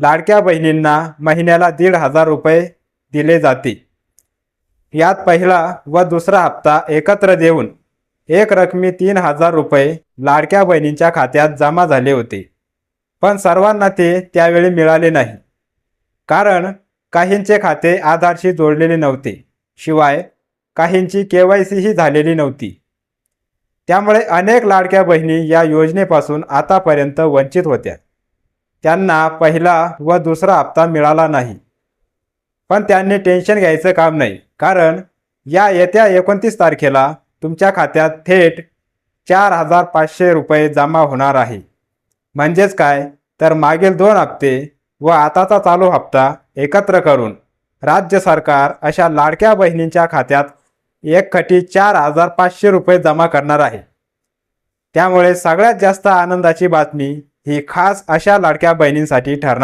लाडक्या बहिणींना महिन्याला दीड हजार रुपये दिले जाते. यात पहिला व दुसरा हप्ता एकत्र देऊन एक रकमी तीन हजार रुपये लाडक्या बहिणींच्या खात्यात जमा झाले होते. पण सर्वांना ते त्यावेळी मिळाले नाही. कारण काहींचे खाते आधारशी जोडलेले नव्हते. शिवाय काहींची के वाय सीही झालेली नव्हती. त्यामुळे अनेक लाडक्या बहिणी या योजनेपासून आतापर्यंत वंचित होत्या. त्यांना पहिला व दुसरा हप्ता मिळाला नाही. पण त्यांनी टेन्शन घ्यायचं काम नाही. कारण या येत्या एकोणतीस तारखेला तुमच्या खात्यात थेट चार हजार पाचशे रुपये जमा होणार आहे. म्हणजेच काय? तर मागील दोन हप्ते व आताचा चालू हप्ता एकत्र करून राज्य सरकार अशा लाडक्या बहिणींच्या खात्यात एक खटी चार हजार पाचशे रुपये जमा करणार आहे. त्यामुळे सगळ्यात जास्त आनंदाची बातमी ही खास अशा लाडक्या बहिणींसाठी ठरणार